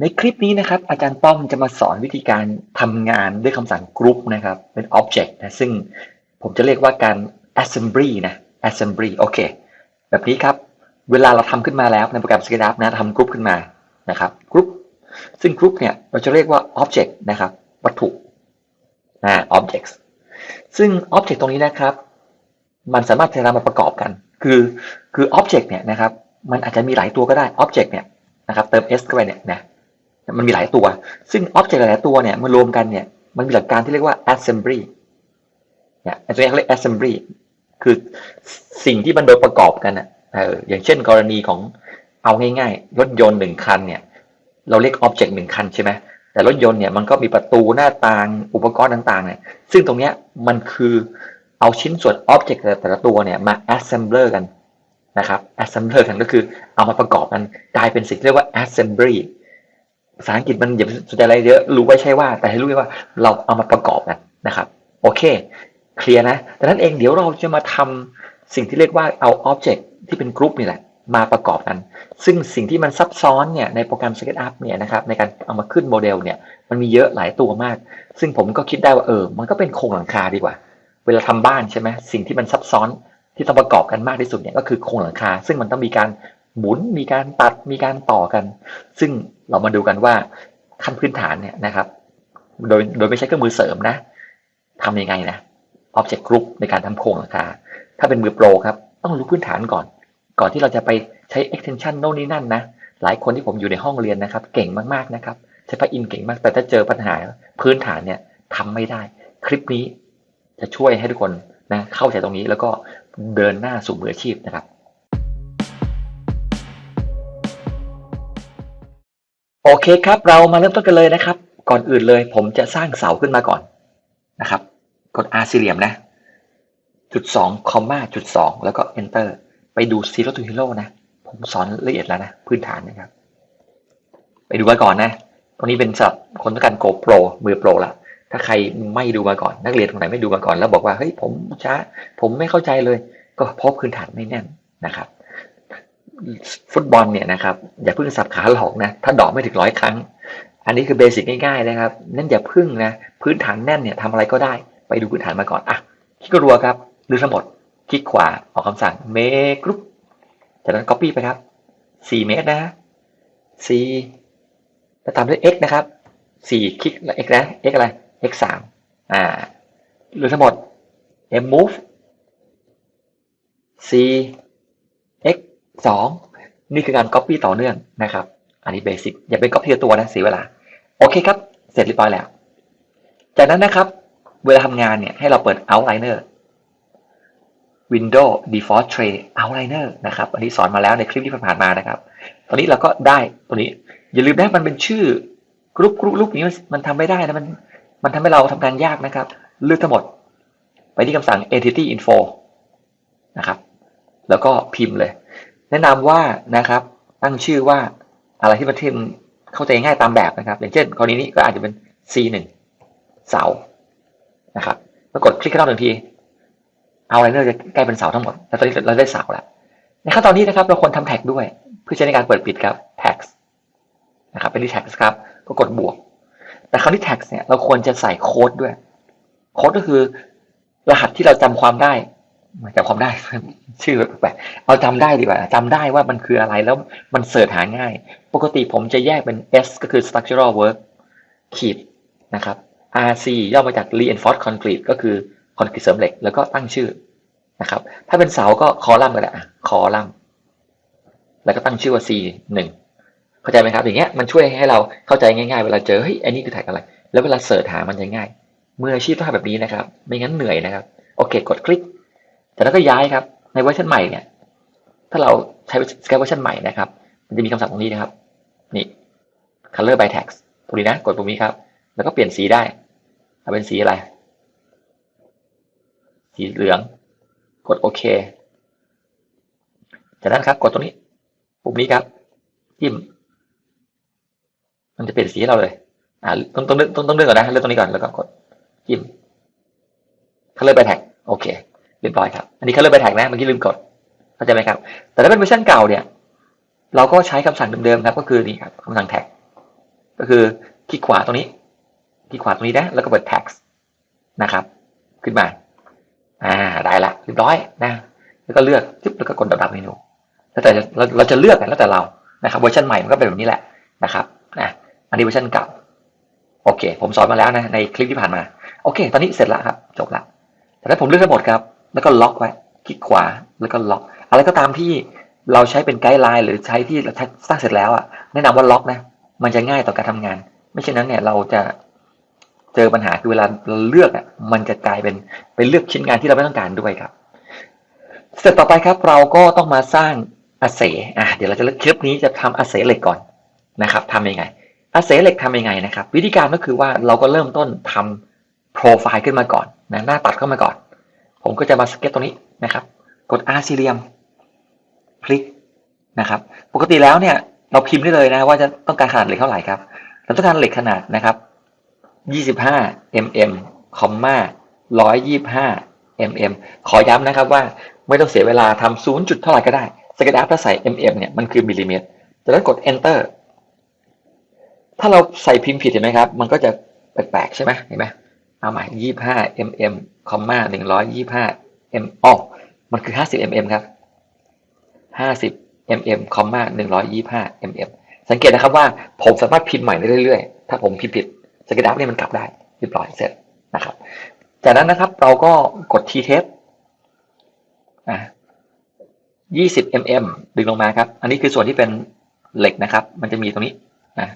ในคลิปนี้นะครับ อาจารย์ป้อมจะมาสอนวิธีการทำงานด้วยคำสั่ง group นะครับ เป็น object นะ ซึ่งผมจะเรียกว่าการ assembly นะ assembly โอเค แบบนี้ครับ เวลาเราทำขึ้นมาแล้วในโปรแกรม SketchUp นะทำ group ขึ้นมานะครับ group ซึ่ง group เนี่ยเราจะเรียกว่า object นะครับ วัตถุอ่า objects ซึ่ง object ตรงนี้นะครับ มันสามารถจะนำมาประกอบกัน คือคือ object เนี่ยนะครับ มันอาจจะมีหลายตัวก็ได้ object เนี่ยนะครับ เติม s เข้าไปเนี่ยนะ มันมีหลายตัว ซึ่ง object หลายตัวเนี่ยมารวมกันเนี่ย มันมีหลักการที่เรียกว่า assembly เนี่ยอันนี้เขาเรียก assembly คือสิ่งที่มันโดยประกอบกันอะอย่างเช่น กรณีของเอาง่ายๆ รถยนต์หนึ่งคันเนี่ย เราเรียก object หนึ่งคันใช่ไหมแต่รถยนต์เนี่ยมันก็มีประตูหน้าต่างอุปกรณ์ต่างๆเนี่ยซึ่งตรงเนี้ยมันคือเอาชิ้นส่วน object แต่ละตัวเนี่ยมา assembler กันนะครับ assembler กันก็คือเอามาประกอบกันกลายเป็นสิ่งที่เรียกว่า assembly ภาษาอังกฤษมันอย่าสนใจอะไรเยอะรู้ไว้ใช่ว่า แต่ให้รู้ว้ว่าเราเอามาประกอบกันนะครับ โอเค เคลียร์นะดังนั้นเองเดี๋ยวเราจะมาทำสิ่งที่เรียกว่าเอา object ที่เป็นกรุ๊ปนี่แหละ มาประกอบกัน ซึ่งสิ่งที่มันซับซ้อนเนี่ยในโปรแกรม SketchUp เนี่ยนะครับในการเอามาขึ้นโมเดลเนี่ยมันมีเยอะหลายตัวมาก ซึ่งผมก็คิดได้ว่าเออ มันก็เป็นโครงหลังคาดีกว่า เวลาทำบ้านใช่ไหมสิ่งที่มันซับซ้อนที่ต้องประกอบกันมากที่สุดเนี่ยก็คือโครงหลังคา ซึ่งมันต้องมีการ หมุนมีการตัดมีการต่อกัน ซึ่งเรามาดูกันว่าขั้นพื้นฐานเนี่ยนะครับ โดยโดยไม่ใช้เครื่องมือเสริมนะทำยังไงนะ Object Group ในการทำโครงหลังคา ถ้าเป็นมือโปรครับ ต้องรู้พื้นฐานก่อน ก่อนที่เราจะไปใช้ extension โน่นนี่นั่นนะ หลายคนที่ผมอยู่ในห้องเรียนนะครับ เก่งมากๆนะครับ ใช้พระอินเก่งมาก แต่ถ้าเจอปัญหาพื้นฐานเนี่ยทำไม่ได้ คลิปนี้จะช่วยให้ทุกคนนะเข้าใจตรงนี้แล้วก็เดินหน้าสู่มืออาชีพนะครับ โอเคครับ เรามาเริ่มต้นกันเลยนะครับ ก่อนอื่นเลย ผมจะสร้างเสาขึ้นมาก่อนนะครับ กด R สี่เหลี่ยมนะ จุดสองคอมมาจุดสองแล้วก็ enter ไปดู zero to hero นะ ผมสอนละเอียดแล้วนะ พื้นฐานนะครับ ไปดูมาก่อนนะ ตรงนี้เป็นสำหรับคนต้องการ Go Pro มือโปรละถ้าใครไม่ดูมาก่อน นักเรียนคนไหนไม่ดูมาก่อน แล้วบอกว่าเฮ้ยผมช้า ผมไม่เข้าใจเลย ก็เพราะพื้นฐานไม่แน่นนะครับ ฟุตบอลเนี่ยนะครับอย่าเพิ่งสับขาหลอกนะถ้าดอกไม่ถึงร้อยครั้ง อันนี้คือเบสิกง่ายๆนะครับนั่นอย่าพึ่งนะพื้นฐานแน่นเนี่ยทำอะไรก็ได้ไปดูพื้นฐานมาก่อนอะคลิกรัวครับหรือทั้งหมดคลิกขวาออกคำสั่ง make group จากนั้น copy ไปครับ4เมตรนะ4แล้วตามด้วย x นะครับ4คลิกแล้ว x นะ x อะไร x 3อ่าหรือทั้งหมด m move 4 2 นี่คือการ copy ต่อเนื่องนะครับ อันนี้เบสิกอย่าเป็น copy ตัวนะเสียเวลา โอเคครับ เสร็จเรียบร้อยแล้ว จากนั้นนะครับ เวลาทำงานเนี่ยให้เราเปิด outliner Windows Default Tray Outliner นะครับ อันนี้สอนมาแล้วในคลิปที่ผ่านมานะครับ ตอนนี้เราก็ได้ตัวนี้ อย่าลืมนะมันเป็นชื่อกรุ๊ปกรุ๊ปรูปนี้มันทำไม่ได้นะมันมันทำให้เราทำงานยากนะครับ เลือกทั้งหมด ไปที่คำสั่ง entity info นะครับ แล้วก็พิมพ์เลย แนะนำว่านะครับ ตั้งชื่อว่าอะไรที่มันเทมเข้าใจง่ายตามแบบนะครับ อย่างเช่นกรณีนี้ก็อาจจะเป็น C1 เสานะครับแล้วกดคลิกเข้าหนึ่งทีเอาอะไรเนอร์จะกลายเป็นเสาทั้งหมด แล้วตอนนี้เราได้เสาแล้ว ในขั้นตอนนี้นะครับ เราควรทำแท็กด้วย เพื่อใช้ในการเปิดปิดครับ tax นะครับเป็นที่ tax ครับ ก็กดบวก แต่คราวนี้ tax เนี่ยเราควรจะใส่โค้ดด้วย โค้ดก็คือรหัสที่เราจำความได้ จำความได้ชื่อแปลกเอาจำได้ดีกว่าจำได้ว่ามันคืออะไรแล้วมันเสิร์ชหาง่าย ปกติผมจะแยกเป็น S ก็คือ structural work ขีดนะครับ RC ย่อมาจาก reinforced concrete ก็คือคอนกรีตเสริมเหล็กแล้วก็ตั้งชื่อนะครับ ถ้าเป็นเสาก็คอลัมน์ก็ได้คอลัมน์แล้วก็ตั้งชื่อว่า C หนึ่งเข้าใจไหมครับ อย่างเงี้ยมันช่วยให้เราเข้าใจง่ายๆ เวลาเจอเฮ้ยอันนี้คือแท็กอะไร แล้วเวลาเสิร์ชหามันจะง่ายมืออาชีพต้องทำแบบนี้นะครับ ไม่งั้นเหนื่อยนะครับ โอเค กดคลิก แต่แล้วก็ย้ายครับ ในเวอร์ชันใหม่เนี่ย ถ้าเราใช้สเกลเวอร์ชันใหม่นะครับ มันจะมีคำสั่งตรงนี้นะครับ นี่ color by text ตรงนี้นะ กดตรงนี้ครับ แล้วก็เปลี่ยนสีได้เอาเป็นสีอะไร สีเหลือง กดโอเค จากนั้นครับ กดตรงนี้ ปุ่มนี้ครับ จิ้ม มันจะเปลี่ยนสีให้เราเลย อ่า ต้องต้องต้องต้องเลือกก่อนนะ เลือกตรงนี้ก่อน แล้วก็กดจิ้ม color by tag โอเค รียบร้อยครับ อันนี้ color by tag นะเมื่อกี้ลืมกดเข้าใจไหมครับ แต่ถ้าเป็นเวอร์ชันเก่าเนี่ย เราก็ใช้คำสั่งเดิมๆครับ ก็คือนี่ครับคำสั่ง tag คือคลิกขวาตรงนี้ คลิกขวาตรงนี้นะ แล้วก็เปิด text นะครับ ขึ้นมา อ่า ได้ละเรียบร้อยนะ แล้วก็เลือกจิ๊บแล้วก็กดดับเมนู แล้วแต่เราเราจะเลือกกันแล้วแต่เรา นะครับ เวอร์ชันใหม่มันก็เป็นแบบนี้แหละนะครับนะอันนี้เวอร์ชันเก่า โอเค ผมสอนมาแล้วนะ ในคลิปที่ผ่านมา โอเค ตอนนี้เสร็จแล้วครับ จบละแต่ถ้าผมเลือกทั้งหมดครับ แล้วก็ล็อกไว้คลิกขวาแล้วก็ล็อก อะไรก็ตามที่เราใช้เป็นไกด์ไลน์หรือใช้ที่เราสร้างเสร็จแล้วอะแนะนำว่าล็อกนะ มันจะง่ายต่อการทำงาน ไม่เช่นนั้นเนี่ยเราจะเจอปัญหาคือเวลาเราเลือกอะมันจะกลายเป็นเป็นเลือกชิ้นงานที่เราไม่ต้องการด้วยครับเสร็จต่อไปครับเราก็ต้องมาสร้างอาเสอะเดี๋ยวเราจะเลือกคลิปนี้จะทำอาเสเหล็กก่อนนะครับทำยังไงอาเสเหล็กทำยังไงนะครับ วิธีการก็คือว่าเราก็เริ่มต้นทำโปรไฟล์ขึ้นมาก่อนนะหน้าตัดเข้ามาก่อน ผมก็จะมาสเก็ตตรงนี้นะครับ กดอาร์ซีเรียม คลิกนะครับ ปกติแล้วเนี่ยเราพิมพ์ได้เลยนะว่าจะต้องการขนาดเหล็กเท่าไหร่ครับเราต้องการเหล็กขนาดนะครับ25 mm คอมมา125 mm ขอย้ำนะครับว่าไม่ต้องเสียเวลาทำศูนย์จุดเท่าไหร่ก็ได้สเก็ตอัพถ้าใส่ mm เนี่ยมันคือมิลลิเมตรจากนั้นกด enter ถ้าเราใส่พิมพ์ผิดเห็นไหมครับ มันก็จะแปลกๆใช่ไหมเห็นไหม เอาใหม่25 mm คอมมา125 m อ๋อมันคือ50 mm ครับ50 mm คอมมา125 mm สังเกตนะครับว่าผมสามารถพิมพ์ใหม่ได้เรื่อยๆ ถ้าผมพิมพ์ผิดสเก็ตอัพเนี่ยมันกลับได้เรียบร้อยเสร็จนะครับ จากนั้นนะครับเราก็กด t tab อะ20 mm ดึงลงมาครับ อันนี้คือส่วนที่เป็นเหล็กนะครับ มันจะมีตรงนี้นะ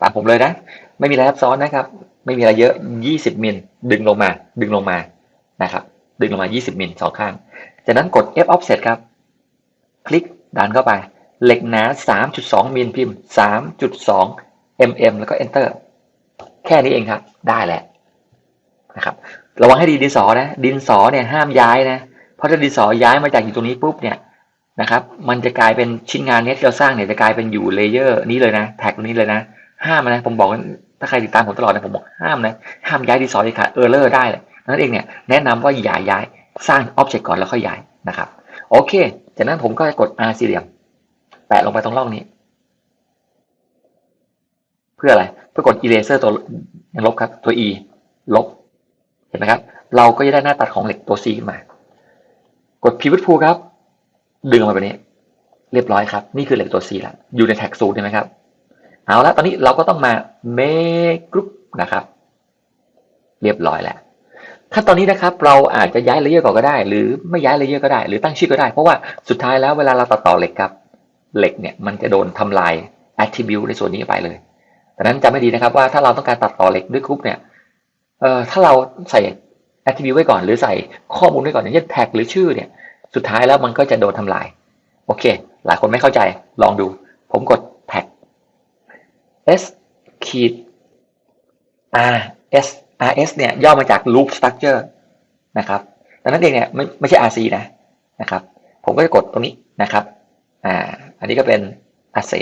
ตามผมเลยนะ ไม่มีอะไรซับซ้อนนะครับ ไม่มีอะไรเยอะ 20 มิล ดึงลงมา ดึงลงมา นะครับ ดึงลงมา 20 มิลสองข้าง จากนั้นกด F offset ครับ คลิกดันเข้าไป เหล็กหนา 3.2 มิลพิมพ์ 3.2 mm แล้วก็ enter แค่นี้เองครับ ได้แหละนะครับ ระวังให้ดีดินสอนะ ดินสอเนี่ยห้ามย้ายนะ เพราะถ้าดินสอย้ายมาจากอยู่ตรงนี้ปุ๊บเนี่ยนะครับ มันจะกลายเป็นชิ้นงานเนี้ที่เราสร้างเนี่ยจะกลายเป็นอยู่เลเยอร์นี้เลยนะ แท็กนี้เลยนะ ห้ามนะผมบอกถ้าใครติดตามผมตลอดนะผมบอกห้ามนะห้ามย้ายดินสอเลยค่ะเออร์เลอร์ได้เลยนั่นเองเนี่ยแนะนำว่าอย่าย้ายสร้างอ็อบเจกต์ก่อนแล้วค่อยย้ายนะครับโอเค จากนั้นผมก็จะกด R สี่เหลี่ยม แปะลงไปตรงร่องนี้ เพื่ออะไรเพื่อกด eraser ตัวยังลบครับตัว e ลบเห็นไหมครับ เราก็จะได้หน้าตัดของเหล็กตัว c ขึ้นมา กด pivot tool ครับ ดึงมาแบบนี้ เรียบร้อยครับ นี่คือเหล็กตัว c แล้วอยู่ในแท็กสูตรใช่ไหมครับ เอาละตอนนี้เราก็ต้องมา make group นะครับ เรียบร้อยแล้วขั้นตอนนี้นะครับเราอาจจะย้ายเลเยอร์ก่อนก็ได้ หรือไม่ย้ายเลเยอร์ก็ได้ หรือตั้งชื่อก็ได้ เพราะว่าสุดท้ายแล้วเวลาเราตัดต่อเหล็กครับเหล็กเนี่ยมันจะโดนทำลาย attribute ในส่วนนี้ไปเลยดังนั้นจำไม่ดีนะครับว่าถ้าเราต้องการตัดต่อเหล็กด้วยกรุ๊ปเนี่ยเอ่อถ้าเราใส่ attribute ไว้ก่อน หรือใส่ข้อมูลไว้ก่อนอย่างเช่นแท็กหรือชื่อเนี่ย สุดท้ายแล้วมันก็จะโดนทำลาย โอเค หลายคนไม่เข้าใจลองดู ผมกด s ขีด r s r s เนี่ยย่อมาจาก loop structure นะครับดังนั้นเองเนี่ยไม่ไม่ใช่ rc นะนะครับ ผมก็จะกดตรงนี้นะครับอ่าอันนี้ก็เป็น R C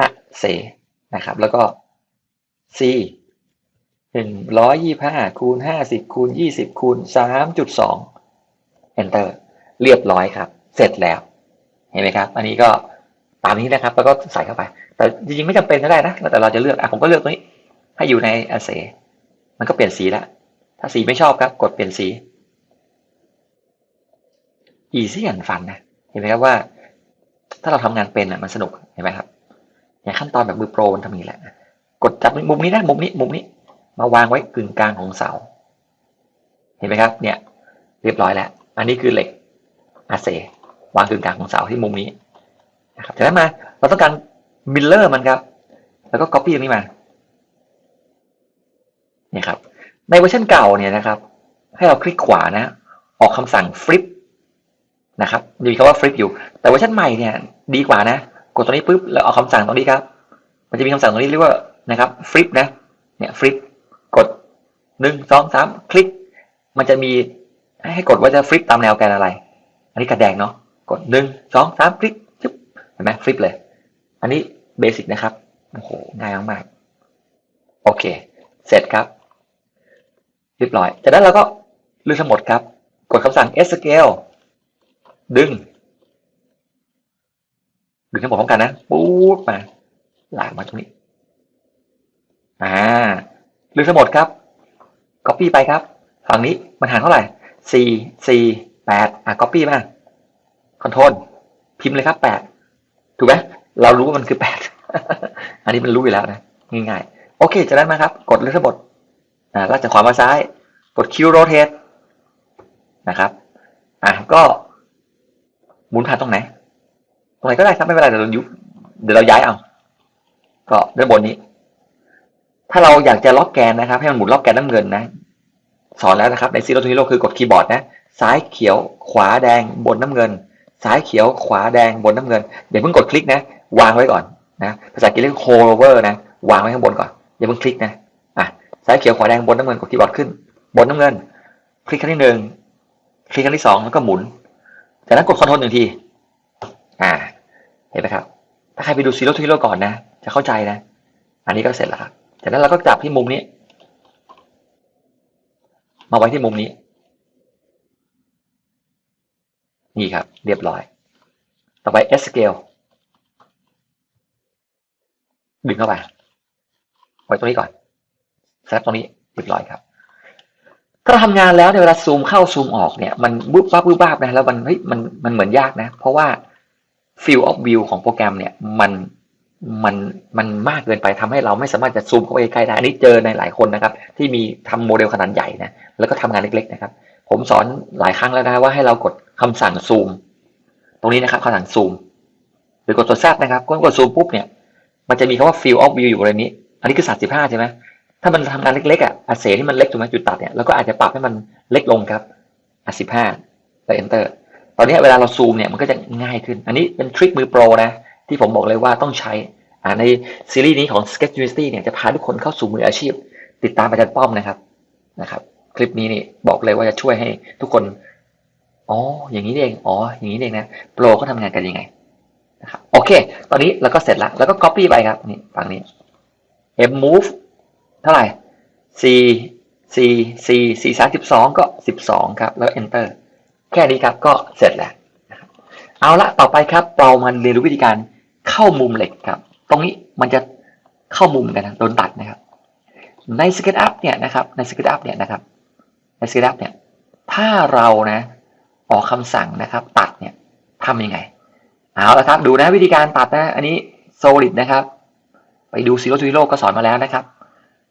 อะเซนะครับ แล้วก็ c หนึ่งร้อยยี่ห้าคูณห้าสิบคูณยี่สิบคูณสามจุดสอง enter เรียบร้อยครับ เสร็จแล้ว เห็นไหมครับ อันนี้ก็ตามนี้นะครับ แล้วก็ใส่เข้าไป แต่จริงๆไม่จำเป็นก็ได้นะแต่เราจะเลือกอะผมก็เลือกตรงนี้ให้อยู่ในอาเซมันก็เปลี่ยนสีล้วถ้าสีไม่ชอบครับ กดเปลี่ยนสี easy and fun นะเห็นไหมครับว่า ถ้าเราทำงานเป็นอะมันสนุกเห็นไหมครับอย่างขั้นตอนแบบมือโปรมันทำอย่างนี้แหละ กดจับมุมนี้นะมุมนี้มุมนี้ มาวางไว้กึ่งกลางของเสา เห็นไหมครับ เนี่ย เรียบร้อยแล้ว อันนี้คือเหล็กอาเซ วางกึ่งกลางของเสาที่มุมนี้นะครับจากนั้นมาเราต้องการมิลเลอร์มันครับ แล้วก็ copy ตรงนี้มาเนี่ยครับ ในเวอร์ชันเก่าเนี่ยนะครับ ให้เราคลิกขวานะ ออกคำสั่ง flip นะครับมีคำว่า flip อยู่ แต่เวอร์ชันใหม่เนี่ยดีกว่านะ กดตรงนี้ปุ๊บแล้วเอาคำสั่งตรงนี้ครับ มันจะมีคำสั่งตรงนี้เรียกว่านะครับ flip นะ เนี่ย flip กดหนึ่งสองสามคลิก มันจะมีให้กดว่าจะ flip ตามแนวแกนอะไร อันนี้กระแดงเนาะ กดหนึ่งสองสามคลิกจึ๊บเห็นไหมฟลิปเลย อันนี้เบสิกนะครับโอ้โหง่ายมากโอเค เสร็จครับ เรียบร้อย จากนั้นเราก็เลือกทั้งหมดครับ กดคำสั่ง scale ดึง ดึงทั้งหมดพร้อมกันนะปู๊ดมาลากมาตรงนี้ อ่าดึงทั้งหมดครับ copy ไปครับ ฝั่งนี้มันห่างเท่าไหร่สี่สี่แปดอะ copy มา control พิมพ์เลยครับแปดถูกไหมเรารู้ว่ามันคือแปดอันนี้มันรู้อยู่แล้วนะง่ายๆโอเคจากนั้นมาครับ กดเลือกทั้งหมดอ่าลากจากขวามาซ้าย กด Q rotate นะครับอะก็หมุนผ่านตรงไหน ตรงไหนก็ได้ครับไม่เป็นไรเดี๋ยวเรายุบเดี๋ยวเราย้ายเอา ก็ด้านบนนี้ ถ้าเราอยากจะล็อกแกนนะครับ ให้มันหมุนล็อกแกนน้ำเงินนะสอนแล้วนะครับในซีโร่ทูฮีโร่คือกดคีย์บอร์ดนะ ซ้ายเขียวขวาแดงบนน้ำเงิน ซ้ายเขียวขวาแดงบนน้ำเงินอย่าเพิ่งกดคลิกนะ วางไว้ก่อนนะภาษาอังกฤษเรียก hold over นะ วางไว้ข้างบนก่อนอย่าเพิ่งคลิกนะอะซ้ายเขียวขวาแดงบนน้ำเงินกดคีย์บอร์ดขึ้น บนน้ำเงิน คลิกครั้งที่หนึ่งคลิกครั้งที่สองแล้วก็หมุนจากนั้นกดคอนโทรลหนึ่งทีอ่า เห็นไหมครับ ถ้าใครไปดูซีโร่ทูฮีโร่ก่อนนะ จะเข้าใจนะ อันนี้ก็เสร็จแล้วครับจากนั้นเราก็จับที่มุมนี้ มาไว้ที่มุมนี้ นี่ครับ เรียบร้อย ต่อไป S scale ดึงเข้าไป ไว้ตรงนี้ก่อนเซตตรงนี้เรียบร้อยครับ ถ้าเราทำงานแล้วในยเวลาซูมเข้าซูมออกเนี่ย มันบึ้บบ้าบบึ้บบ้านะ แล้วมันเฮ้ยมันมันเหมือนยากนะ เพราะว่า field of view ของโปรแกรมเนี่ยมันมันมันมากเกินไปทำให้เราไม่สามารถจะซูมเข้าไปใกล้ได้ อันนี้เจอในหลายคนนะครับ ที่มีทำโมเดลขนาดใหญ่นะ แล้วก็ทำงานเล็กๆนะครับ ผมสอนหลายครั้งแล้วนะว่าให้เรากดคำสั่งซูม ตรงนี้นะครับคำสั่งซูมหรือกดตัวแซดนะครับกดซูมปุ๊บเนี่ย มันจะมีคำว่า field of view อยู่บริเวณนี้ อันนี้คือ35ใช่ไหมถ้ามันทำงานเล็กๆอะอาเสที่มันเล็กถูกไหมจุดตัดเนี่ยเราก็อาจจะปรับให้มันเล็กลงครับอะ15แล้ว enter ตอนนี้เวลาเราซูมเนี่ยมันก็จะง่ายขึ้น อันนี้เป็นทริคมือโปรนะ ที่ผมบอกเลยว่าต้องใช้อ่าในซีรีส์นี้ของ Sketch University เนี่ยจะพาทุกคนเข้าสู่มืออาชีพ ติดตามอาจารย์ป้อมนะครับนะครับ คลิปนี้นี่บอกเลยว่าจะช่วยให้ทุกคน อ๋อ อย่างนี้เอง อ๋อ อย่างนี้เองนะ โปรเขาทำงานกันยังไงนะครับโอเค ตอนนี้เราก็เสร็จละแล้วก็ copy ไปครับ นี่ฝั่งนี้ m move เท่าไหร่ c c c c สามสิบสองก็สิบสองครับ แล้ว enter แค่นี้ครับ ก็เสร็จแล้วเอาละ ต่อไปครับ เรามันเรียนรู้วิธีการเข้ามุมเหล็กครับ ตรงนี้มันจะเข้ามุมกันนะ โดนตัดนะครับ ใน SketchUp เนี่ยนะครับ ใน SketchUp เนี่ยนะครับ ใน SketchUp เนี่ยถ้าเรานะออกคำสั่งนะครับตัดเนี่ยทำยังไงเอาละครับดูนะวิธีการตัดนะ อันนี้ solid นะครับ ไปดู zero to hero ก็สอนมาแล้วนะครับ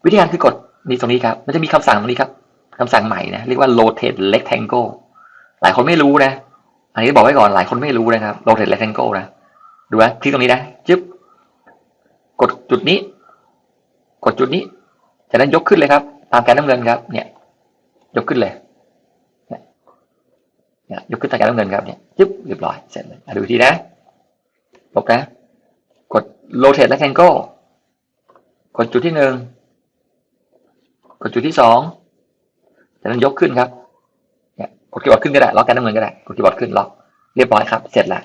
วิธีการคือกดนี่ตรงนี้ครับ มันจะมีคำสั่งตรงนี้ครับคำสั่งใหม่นะเรียกว่า rotate rectangle หลายคนไม่รู้นะ อันนี้บอกไว้ก่อนหลายคนไม่รู้นะครับ rotate rectangle นะดูนะคลิกตรงนี้นะจึ๊บกดจุดนี้ กดจุดนี้จากนั้นยกขึ้นเลยครับ ตามแกนน้ำเงินครับเนี่ย ยกขึ้นเลยเนี่ยยกขึ้นตามแกนน้ำเงินครับเนี่ยจึ๊บเรียบร้อยเสร็จเลยดูอีกทีนะลบนะ กด rotate rectangle กดจุดที่หนึ่งกดจุดที่สองจากนั้นยกขึ้นครับเนี่ยกดคีย์บอร์ดขึ้นก็ได้ล็อกแกนน้ำเงินก็ได้กดคีย์บอร์ดขึ้นล็อกเรียบร้อยครับ เสร็จแล้ว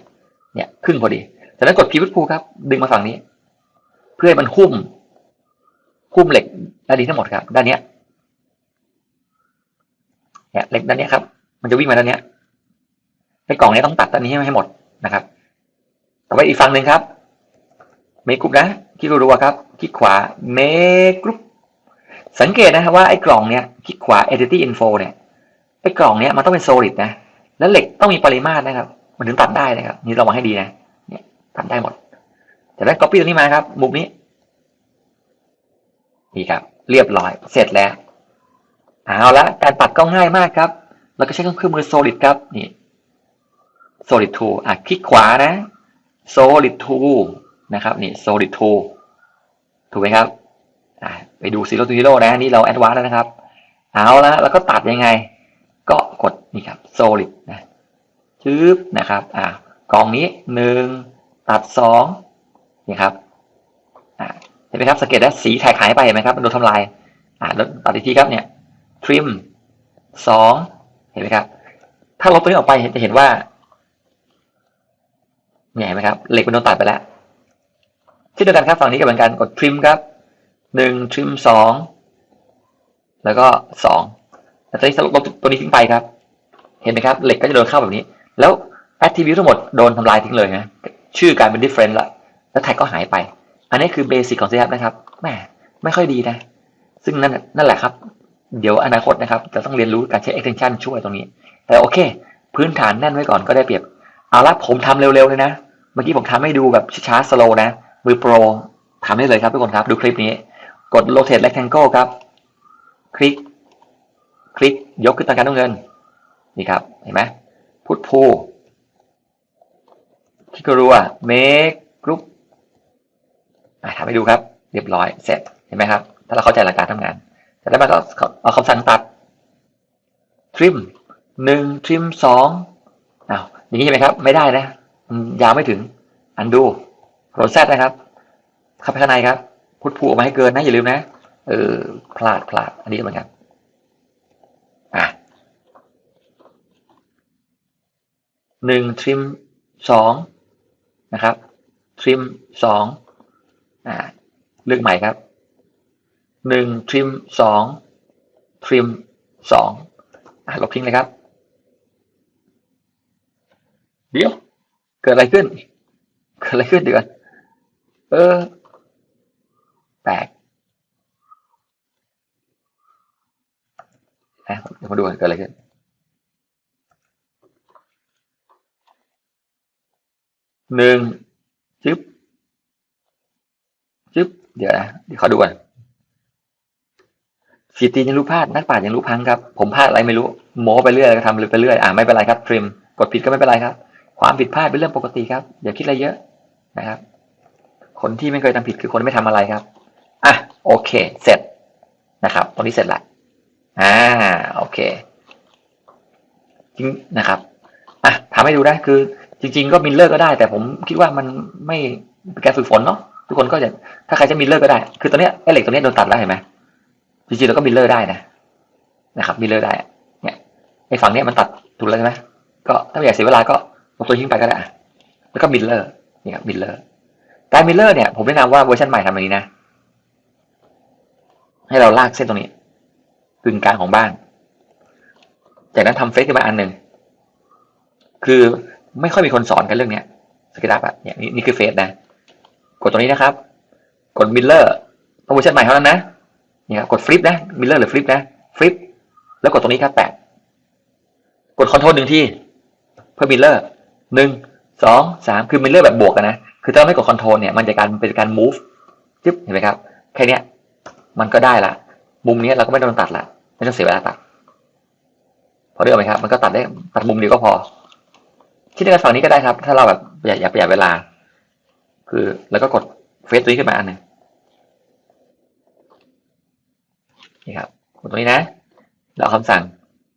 เนี่ยขึ้นพอดีจากนั้นกดพีวิทพูครับ ดึงมาฝั่งนี้ เพื่อให้มันหุ้มหุ้มเหล็กด้านนี้ทั้งหมดครับ ด้านเนี้ย เนี่ยเหล็กด้านนี้ครับ มันจะวิ่งมาด้านนี้ยในกล่องเนี้ยต้องตัดด้านนี้ให้หมดนะครับ ต่อไปอีกฝั่งหนึ่งครับ เมกรุ๊ปนะคลิกรัวๆครับคลิกขวาเมกรุ๊ปสังเกตนะครับว่าไอ้กล่องเนี้ยคลิกขวา edit info เนี่ยไอ้กล่องเนี้ยมันต้องเป็น solid นะ แล้วเหล็กต้องมีปริมาตรนะครับ มันถึงตัดได้นะครับ นี่ระวังให้ดีนะเนี่ยตัดได้หมดจากนั้น copy ตรงนี้มาครับมุมนี้นี่ครับ เรียบร้อยเสร็จแล้ว เอาละการตัดก็ง่ายมากครับเราก็ใช้เครื่องมือ solid ครับนี่ solid tool อะคลิกขวานะ solid tool นะครับนี่ solid tool ถูกไหมครับอะไปดู zero to hero นะนี่เรา advanced แล้วนะครับ เอาละแล้วก็ตัดยังไง ก็กดนี่ครับ solid นะชึบนะครับอะกองนี้หนึ่งตัดสองนี่ครับอ่าเห็นไหมครับสังเกตได้สีขายขายไปเห็นไหมครับมันโดนทำลายอ่าแล้วตัดอีกทีครับเนี่ย trim สองเห็นไหมครับ ถ้าลบตัวนี้ออกไปจะเห็นว่าเนี่ยเห็นไหมครับเหล็กมันโดนตัดไปแล้วเช่เดียวกันครับฝั่งนี้ก็เหมือนกันกด trim ครับหนึ่ง trim สองแล้วก็สองแล้วตอนนี้ลบตัวนี้ทิ้งไปครับ เห็นไหมครับเหล็กก็จะโดนเข้าแบบนี้ แล้ว attribute ทั้งหมดโดนทำลายทิ้งเลยนะชื่อกลายเป็น different ละแล้วแท็กก็หายไป อันนี้คือเบสิกของ c นะครับแหมไม่ค่อยดีนะ ซึ่งนั่นนั่นแหละครับ เดี๋ยวอนาคตนะครับจะต้องเรียนรู้การใช้ extension ช่วยตรงนี้ แต่โอเค พื้นฐานแน่นไว้ก่อนก็ได้เปรียบ เอาละผมทำเร็วๆเลยนะ เมื่อกี้ผมทำให้ดูแบบช้าๆ slow นะ มือโปรทำได้เลยครับทุกคนครับ ดูคลิปนี้ กด rotate rectangle ครับ คลิก คลิกยกขึ้นตามการต้องเงิน นี่ครับ เห็นไหมพุทพูคิกรัว make group ทำให้ดูครับ เรียบร้อยเสร็จ เห็นไหมครับ ถ้าเราเข้าใจหลักการทำงาน เสร็จแล้วมันก็เอาคำสั่งตัด trim หนึ่ง trim สองอ้าวอย่างนี้ใช่ไหมครับ ไม่ได้นะยาวไม่ถึงอันดูโรแซดนะครับเข้าไปข้างในครับพุทพูออกมาให้เกินนะอย่าลืมนะเออพลาดพลาดอันนี้เหมือนกันอะหนึ่ง trim สองนะครับ trim สองอ่าเลือกใหม่ครับ หนึ่ง trim สอง trim สองอะลบทิ้งเลยครับ เดี๋ยว เกิดอะไรขึ้น เกิดอะไรขึ้นเดี๋ยวก่อนเออแปลกนะเดี๋ยวมาดูกันเกิดอะไรขึ้นหนึ่งจึ๊บจึ๊บเดี๋ยวนะเดี๋ยวขอดูก่อน สีตีนยังรู้พลาดนักป่าชญ์ยังรู้พังครับ ผมพลาดอะไรไม่รู้โม้ไปเรื่อยก็ทำไปเรื่อยอ่าไม่เป็นไรครับทริมกดผิดก็ไม่เป็นไรครับ ความผิดพลาดเป็นเรื่องปกติครับอย่าคิดอะไรเยอะนะครับ คนที่ไม่เคยทำผิดคือคนไม่ทำอะไรครับอะโอเค เสร็จนะครับ ตรงนี้เสร็จละอ่าโอเคจริงนะครับอะทำให้ดูได้คือ จริง ๆ ก็มิลเลอร์ก็ได้ แต่ผมคิดว่ามันไม่เป็นการฝึกฝนเนาะทุกคนก็จะถ้าใครจะมิลเลอร์ก็ได้ คือตัวเนี้ยไอ้เหล็กตัวเนี้ยโดนตัดแล้วเห็นไหม จริงๆเราก็มิลเลอร์ได้นะนะครับมิลเลอร์ได้ เนี่ยไอ้ฝั่งเนี้ยมันตัดถูกแล้วใช่ไหมก็ถ้าไม่อยากเสียเวลาก็ลบตัวทิ้งไปก็ได้แล้วก็มิลเลอร์นี่ครับมิลเลอร์การมิลเลอร์เนี่ยผมแนะนำว่าเวอร์ชันใหม่ทำแบบนี้นะ ให้เราลากเส้นตรงนี้กึ่งกลางของบ้าน จากนั้นทำเฟซขึ้นมาอันหนึ่งคือไม่ค่อยมีคนสอนกันเรื่องเนี้ยสกิลอัพอะเนี่ยนี่คือเฟซนะ กดตรงนี้นะครับ กดมิลเลอร์ต้องเวอร์ชันใหม่เท่านั้นนะ เนี่ยครับกดฟลิปนะมิลเลอร์หรือฟลิปนะฟลิปแล้วกดตรงนี้ครับแปะกดคอนโทรลหนึ่งที่เพื่อมิลเลอร์หนึ่งสองสามคือมิลเลอร์แบบบวกกันนะ คือถ้าไม่กดคอนโทรลเนี่ยมันจะการเป็นการ move จึ๊บเห็นไหมครับแค่เนี้ยมันก็ได้ละมุมนี้เราก็ไม่ต้องตัดละไม่ต้องเสียเวลาตัดพอได้ไหมครับ มันก็ตัดได้ตัดมุมเดียวก็พอ คิดในฝั่งนี้ก็ได้ครับ ถ้าเราแบบอยากอยากประหยัดเวลา คือแล้วก็กดเฟซตัวนี้ขึ้นมาอันหนึ่ง นี่ครับกดตรงนี้นะแล้วเอาคำสั่ง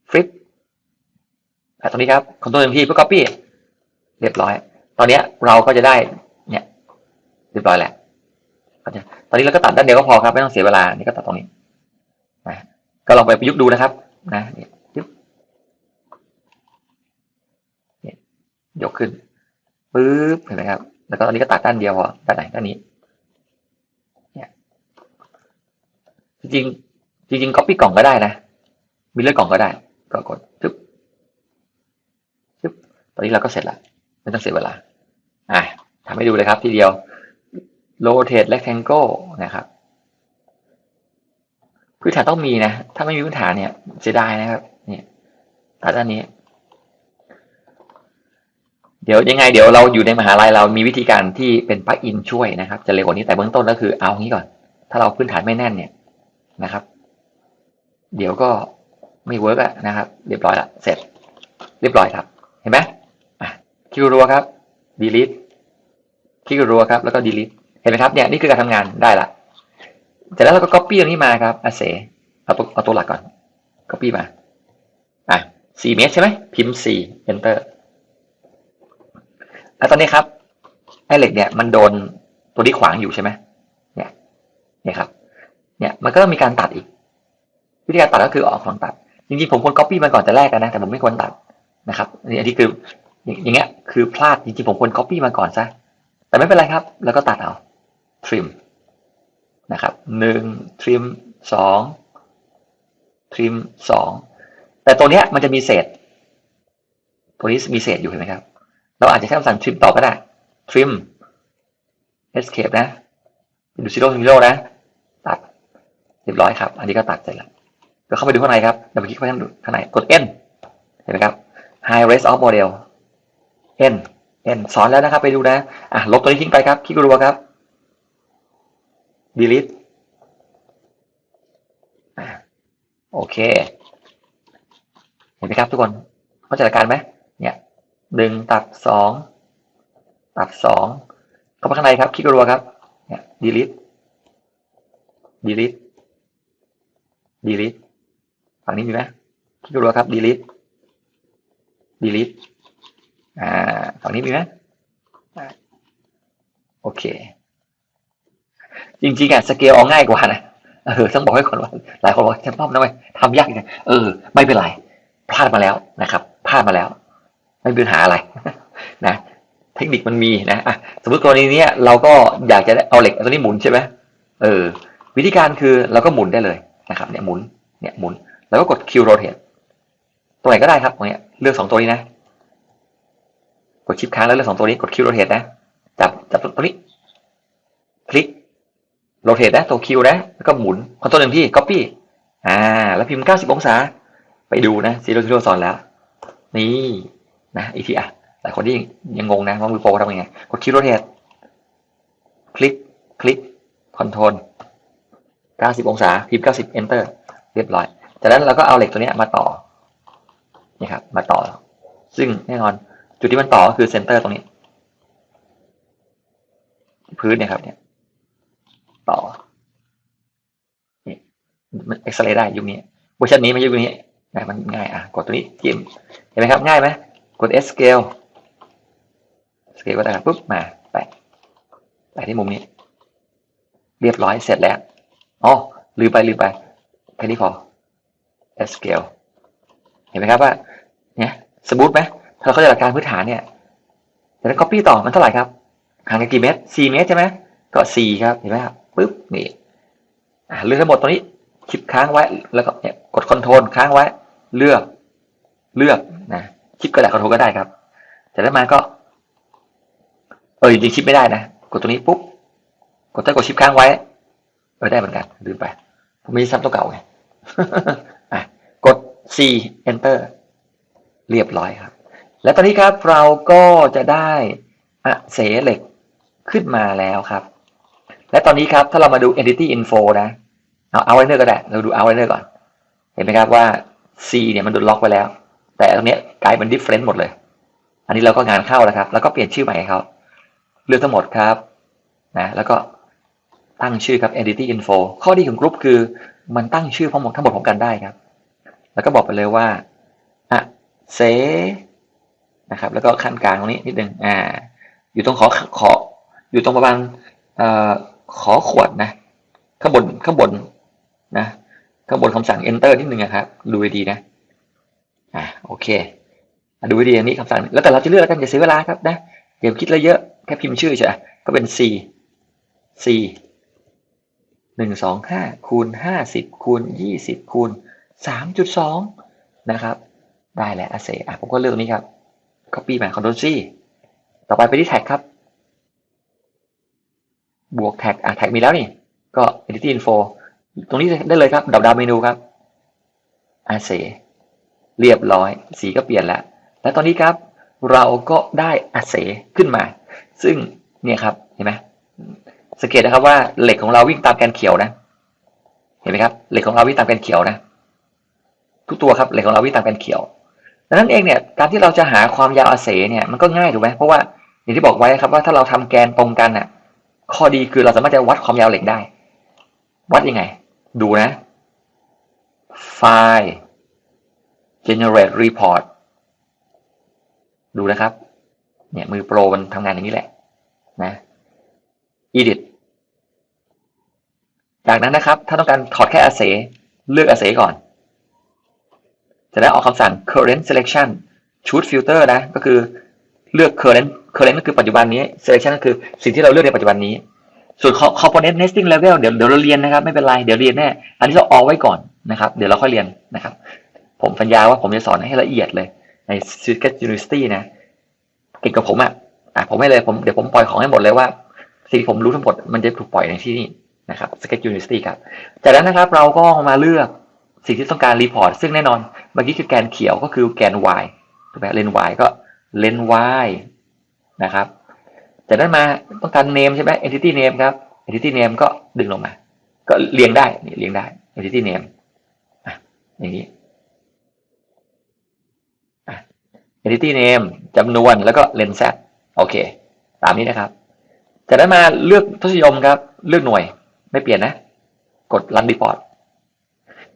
flip ตรงนี้ครับคอนโทรลหนึ่งที่เพื่อ copy เรียบร้อย ตอนนี้เราก็จะได้เนี่ยเรียบร้อยแหละตอนนี้เราก็ตัดด้านเดียวก็พอครับไม่ต้องเสียเวลานี่ก็ตัดตรงนี้นะก็ลองไปประยุกต์ดูนะครับ นะเนี่ยยึบเนี่ยยกขึ้นปึ๊บเห็นไหมครับ แล้วก็ตอนนี้ก็ตัดด้านเดียวพอด้านไหนด้านนี้ เนี่ยจริง จริงๆ copy กล่องก็ได้นะ มีเลือกกล่องก็ได้ ก็กดจึ๊บจึ๊บตอนนี้เราก็เสร็จละ ไม่ต้องเสียเวลา อะทำให้ดูเลยครับทีเดียว rotate rectangle นะครับ พื้นฐานต้องมีนะ ถ้าไม่มีพื้นฐานเนี่ยเสียดายนะครับ เนี่ยตัดด้านนี้ เดี๋ยวยังไง เดี๋ยวเราอยู่ในมหาลัยเรามีวิธีการที่เป็นปลั๊กอินช่วยนะครับ จะเร็วกว่านี้แต่เบื้องต้นก็คือเอางี้ก่อน ถ้าเราพื้นฐานไม่แน่นเนี่ยนะครับ เดี๋ยวก็ไม่เวิร์กอะนะครับ เรียบร้อยละเสร็จ เรียบร้อยครับ เห็นไหมคลิกรัวครับ delete คลิกรัวครับแล้วก็ delete เห็นไหมครับเนี่ยนี่คือการทำงานได้ละเสร็จแล้วเราก็ copy ตรงนี้มาครับอาเซเอาตัวเอาตัวหลักก่อน copy มาอะ4เมตรใช่ไหมพิมพ์ 4 enter แล้วตอนนี้ครับไอ้เหล็กเนี่ยมันโดนตัวที่ขวางอยู่ใช่ไหมเนี่ยเนี่ยครับเนี่ยมันก็ต้องมีการตัดอีก วิธีการตัดก็คือออกของตัดจริงๆผมควร copy มาก่อนแต่แรกกันนะแต่ผมไม่ควรตัดนะครับอันนี้คืออย่างเงี้ยคือพลาดจริงๆผมควร copy มาก่อนซะแต่ไม่เป็นไรครับ แล้วก็ตัดเอา trim นะครับหนึ่ง trim สอง trim สองแต่ตัวเนี้ยมันจะมีเศษตัวนี้มีเศษอยู่เห็นไหมครับ เราอาจจะใช้คำสั่ง trim ต่อก็ได้ trim escape นะดู zero zero นะ ตัดเรียบร้อยครับ อันนี้ก็ตัดเสร็จแล้ว ก็เข้าไปดูข้างในครับดับเบิลคลิกเข้าไปข้างในกด N เห็นไหมครับ high res of model N N สอนแล้วนะครับ ไปดูนะอะลบตัวนี้ทิ้งไปครับคลิกรัวครับ delete โอเคเห็นไหมครับทุกคนเข้าใจหลักการไหมเนี่ยหนึ่งตัดสองตัดสองเข้าไปข้างในครับคลิกรัวครับเนี่ย delete delete delete ฝั่งนี้มีไหมคลิกรัวครับ delete delete อ่าฝั่งนี้มีไหมโอเค จริงๆอะสเกลเอาง่ายกว่านะเออต้องบอกให้คนว่าหลายคนบอกจะป้อมนะเว้ยทำยากจังเออ ไม่เป็นไรพลาดมาแล้วนะครับพลาดมาแล้ว ไม่เป็นปัญหาอะไรนะเทคนิคมันมีนะอะสมมติกรณีนี้เราก็อยากจะเอาเหล็กตัวนี้หมุนใช่ไหมเออ วิธีการคือเราก็หมุนได้เลยนะครับ เนี่ยหมุนเนี่ยหมุน แล้วก็กด Q rotate ตัวไหนก็ได้ครับตรงนี้เลือกสองตัวนี้นะ กดชิปค้างแล้วเลือกสองตัวนี้กด Q rotate นะจับจับตัวนี้คลิก rotate นะตัว Q นะแล้วก็หมุนคอนโทรลหนึ่งที่ copy อ่า แล้วพิมพ์ 90 องศา ไปดูนะซีโร่ซีโร่สอนแล้ว นี่นะอีกทีอะหลายคนที่ยังงงนะว่ามือโปรทำยังไง กด Q rotate คลิก คลิก คอนโทรล 90 องศา พิมพ์ 90 enter เรียบร้อย จากนั้นเราก็เอาเหล็กตัวนี้มาต่อนี่ครับ มาต่อ ซึ่งแน่นอน จุดที่มันต่อก็คือเซนเตอร์ตรงนี้ พื้นเนี่ยครับเนี่ย ต่อนี่มันเอ็กซเรย์ได้ยุคนี้เวอร์ชันนี้ไม่ยุคนี้นะมันง่ายอะกดตัวนี้จิ้มเห็นไหมครับง่ายไหมกด S scale scale ก็ได้ครับปุ๊บมาแปะแปะที่มุมนี้ เรียบร้อยเสร็จแล้วอ๋อลืมไปลืมไปแค่นี้พอ S scale เห็นไหมครับว่าเนี่ยสมูทไหมถ้าเราเข้าใจหลักการพื้นฐานเนี่ยแต่ถ้า copy ต่อมันเท่าไหร่ครับห่างกันกี่เมตร4เมตรใช่ไหมก็ 4 ครับเห็นไหมครับปึ๊บนี่เลือกทั้งหมดตรงนี้คลิปค้างไว้แล้วก็เนี่ยกดคอนโทรลค้างไว้ เลือกเลือกนะคลิปก็ได้คอนโทรลก็ได้ครับจากนั้นมาก็เออจริงๆชิปไม่ได้นะ กดตรงนี้ปุ๊บกดถ้ากดชิปค้างไว้เออได้เหมือนกันลืมไปผมมีซ้ำตัวเก่าไง C enter เรียบร้อยครับ และตอนนี้ครับเราก็จะได้อะเสเหล็กขึ้นมาแล้วครับ และตอนนี้ครับถ้าเรามาดู entity info นะ เอาเอาไว้เนอร์ก็ได้ เราดูเอาไว้เนอร์ก่อน เห็นไหมครับว่า C เนี่ยมันโดนล็อกไปแล้ว แต่ตรงนี้กลายเป็น different หมดเลย อันนี้เราก็งานเข้าแล้วครับ แล้วก็เปลี่ยนชื่อใหม่เขาเลือกทั้งหมดครับนะแล้วก็ตั้งชื่อครับ entity info ข้อดีของกรุ๊ปคือมันตั้งชื่อทั้งหมดทั้งหมดของกันได้ครับ แล้วก็บอกไปเลยว่าอะเซนะครับ แล้วก็ขั้นกลางตรงนี้นิดนึงอ่า อยู่ตรงขอขอ อยู่ตรงประมาณเอ่อขอขวดนะข้างบนข้างบนนะข้างบนคำสั่ง enter นิดนึงนะครับ ดูดีนะ อ่าโอเคอดูดีอันนี้คำสั่ง แล้วแต่เราจะเลือกแล้วกันอย่าเสียเวลาครับนะอย่าคิดอะไรเยอะแค่พิมพ์ชื่อใช่ไหมก็เป็น c c หนึ่งสองห้าคูณห้าสิบคูณยี่สิบคูณ สามจุดสองนะครับ ได้แล้วอาเซอะผมก็เลือกตรงนี้ครับ copy มา Ctrl C ต่อไปไปที่แท็กครับ บวกแท็กอะแท็กมีแล้วนี่ ก็ edit info ตรงนี้ได้เลยครับดับดาวเมนูครับอาเซเรียบร้อย สีก็เปลี่ยนแล้ว และตอนนี้ครับ เราก็ได้อาเซขึ้นมา ซึ่งเนี่ยครับเห็นไหมสังเกตนะครับว่าเหล็กของเราวิ่งตามแกนเขียวนะ เห็นไหมครับ เหล็กของเราวิ่งตามแกนเขียวนะ ทุกตัวครับเหล็กของเราวิ่งตามแกนเขียวดังนั้นเองเนี่ยการที่เราจะหาความยาวอาเซเนี่ยมันก็ง่ายถูกไหมเพราะว่าอย่างที่บอกไว้ครับว่าถ้าเราทำแกนตรงกันน่ะ ข้อดีคือเราสามารถจะวัดความยาวเหล็กได้ วัดยังไง ดูนะ ไฟล์ generate report ดูนะครับ เนี่ยมือโปรมันทำงานอย่างนี้แหละ นะ edit จากนั้นนะครับ ถ้าต้องการถอดแค่อาเซเลือกอาเซก่อน จะได้ออกคำสั่ง current selection choose filter นะ ก็คือเลือก current current ก็คือปัจจุบันนี้ selection ก็คือสิ่งที่เราเลือกในปัจจุบันนี้ ส่วน component nesting level เดี๋ยวเดี๋ยวเราเรียนนะครับ ไม่เป็นไร เดี๋ยวเรียนแน่ อันนี้เราเอาไว้ก่อนนะครับ เดี๋ยวเราค่อยเรียนนะครับ ผมสัญญาว่าผมจะสอนให้ละเอียดเลยใน Circuit University นะ เก่งกับผมอะอะผมให้เลยผมเดี๋ยวผมปล่อยของให้หมดเลยว่า สิ่งที่ผมรู้ทั้งหมดมันจะถูกปล่อยในที่นี่นะครับ Sketch University ครับ จากนั้นนะครับเราก็มาเลือก สิ่งที่ต้องการรีพอร์ตซึ่งแน่นอนเมื่อกี้คือแกนเขียวก็คือแกน y ถูกไหมเลน y ก็เลน y นะครับจากนั้นมาต้องการ name ใช่ไหม entity name ครับ entity name ก็ดึงลงมา ก็เรียงได้นี่เรียงได้ entity name อะอย่างนี้อะ entity name จำนวนแล้วก็ len set โอเค ตามนี้นะครับจากนั้นมาเลือกทศนิยมครับ เลือกหน่วยไม่เปลี่ยนนะ กด run report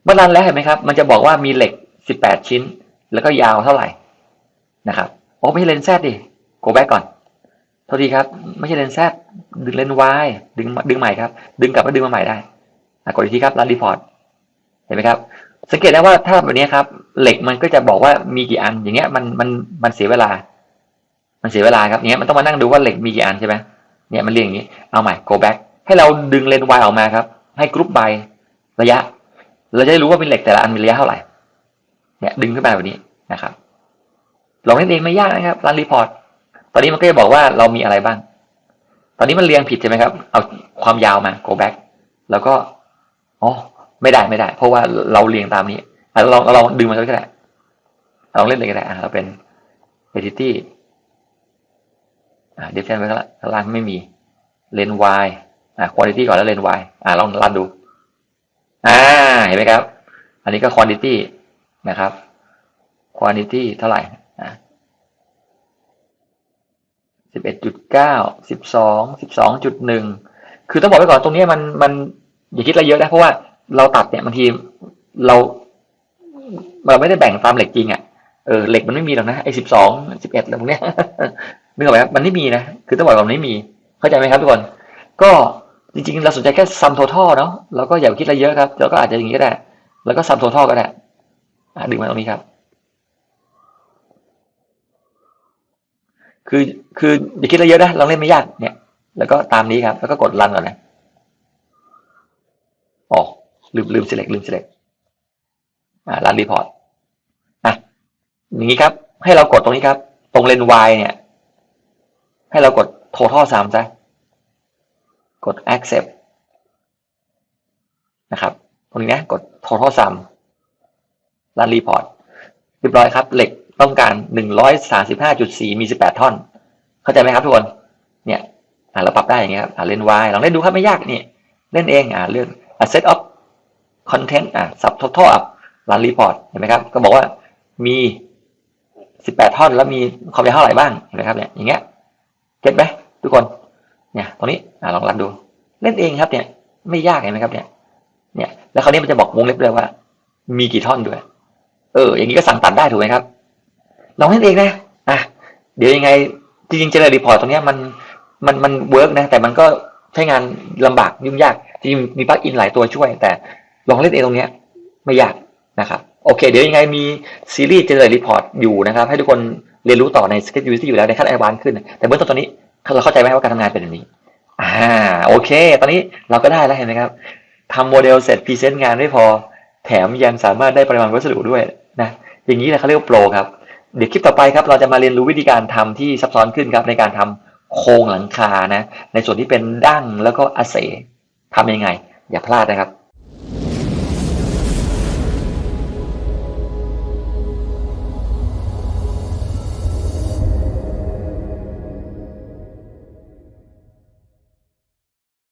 เมื่อรันแล้วเห็นไหมครับ มันจะบอกว่ามีเหล็ก 18 ชิ้น แล้วก็ยาวเท่าไหร่นะครับโอ้ไม่ใช่เลนแซดดิ go back ก่อนโทษทีครับ ไม่ใช่เลนแซดดึงเลน y ดึงดึงใหม่ครับ ดึงกลับแล้วดึงมาใหม่ได้กดอีกทีครับ run report เห็นไหมครับ สังเกตได้ว่าถ้าแบบนี้ครับ เหล็กมันก็จะบอกว่ามีกี่อัน อย่างเงี้ยมันมันมันเสียเวลา มันเสียเวลาครับอย่างเงี้ยมันต้องมานั่งดูว่าเหล็กมีกี่อันใช่ไหมเนี่ยมันเรียงอย่างนี้ เอาใหม่ go back ให้เราดึงเลน y ออกมาครับ ให้กรุ๊ป by ระยะ เราจะได้รู้ว่าเป็นเหล็กแต่ละอันมีระยะเท่าไหร่ เนี่ยดึงขึ้นมาแบบนี้นะครับ ลองเล่นเองไม่ยากนะครับรันรีพอร์ต ตอนนี้มันก็จะบอกว่าเรามีอะไรบ้าง ตอนนี้มันเรียงผิดใช่ไหมครับ เอาความยาวมา go back แล้วก็ อ๋อ ไม่ได้ไม่ได้ เพราะว่าเราเรียงตามนี้เราเราลองดึงมาก็ได้ลองเล่นเลยก็ได้อะเราเป็น entity อ่า define ไว้ข้างล่างข้างล่างไม่มี len y อ่า quantity ก่อนแล้ว len y อ่าลองรันดู อ่าเห็นไหมครับ อันนี้ก็ quantity นะครับ quantity เท่าไหร่อ่าสิบเอ็ดจุดเก้าสิบสองสิบสองจุดหนึ่งคือต้องบอกไว้ก่อนตรงนี้มันมันอย่าคิดอะไรเยอะนะเพราะว่าเราตัดเนี่ยบางทีเราเราไม่ได้แบ่งตามเหล็กจริงอะ่ะเออเหล็กมันไม่มีหรอกนะไอ้สิบสองสิบเอ็ดอะไรพวกเนี้ยนึกออกไหมครับมันไม่มีนะ คือต้องบอกว่ามันไม่มี เข้าใจไหมครับทุกคน ก็ จริงๆ เราสนใจแค่ sum total เนาะเราก็อย่าคิดอะไรเยอะครับเราก็อาจจะอย่างนี้ก็ได้ แล้วก็ sum total ก็ได้ดึงมาตรงนี้ครับ คือคืออย่าคิดอะไรเยอะนะลองเล่นไม่ยากเนี่ย แล้วก็ตามนี้ครับ แล้วก็กด run ก่อนนะอ๋อลืมลืม select ลืม select อ่า run report อะอย่างนี้ครับ ให้เรากดตรงนี้ครับ ตรงเลน y เนี่ย ให้เรากด total sum ซะ กด accept นะครับตรงนี้นะกด total sum run report เรียบร้อยครับ เหล็กต้องการ 135.4 มี 18 ท่อน เข้าใจไหมครับทุกคน เนี่ยอ่าเราปรับได้อย่างเงี้ยครับอ่าเล่น y ลองเล่นดูครับไม่ยากนี่ เล่นเองอ่าเลือกอ่า set up content อ่า sub total up run report เห็นไหมครับ ก็บอกว่ามี 18 ท่อนแล้วมีความยาวเท่าไหร่บ้างเห็นไหมครับเนี่ยอย่างเงี้ยเก็ตไหมทุกคน เนี่ยตรงนี้อ่าลองรันดู เล่นเองครับเนี่ย ไม่ยากเห็นไหมครับ เนี่ย เนี่ย แล้วคราวนี้มันจะบอกวงเล็บด้วยว่า มีกี่ท่อนด้วย เออ อย่างนี้ก็สั่งตัดได้ถูกไหมครับ ลองเล่นเองนะอะเดี๋ยวยังไง จริงๆเจเนอรตรีพอร์ตตรงเนี้ยมันมันมันเวิร์กนะ แต่มันก็ใช้งานลำบากยุ่งยากจริงมีปลั๊กอินหลายตัวช่วย แต่ลองเล่นเองตรงเนี้ย ไม่ยากนะครับโอเค เดี๋ยวยังไงมีซีรีส์เจเนอเรตรีพอร์ตอยู่นะครับ ให้ทุกคนเรียนรู้ต่อใน Sketch Unity อยู่แล้วในขั้นแอดวานซ์ขึ้น แต่เบื้องต้นตอนนี้ เราเข้าใจไหมว่าการทำงานเป็นแบบนี้ อ่า โอเค ตอนนี้เราก็ได้แล้วเห็นไหมครับทำโมเดลเสร็จพรีเซนต์งานไม่พอ แถมยังสามารถได้ปริมาณวัสดุด้วยนะ อย่างนี้แหละเขาเรียกว่าโปรครับ เดี๋ยวคลิปต่อไปครับเราจะมาเรียนรู้วิธีการทำที่ซับซ้อนขึ้นครับในการทำโครงหลังคานะ ในส่วนที่เป็นดั้งแล้วก็อาเสทำยังไง อย่าพลาดนะครับ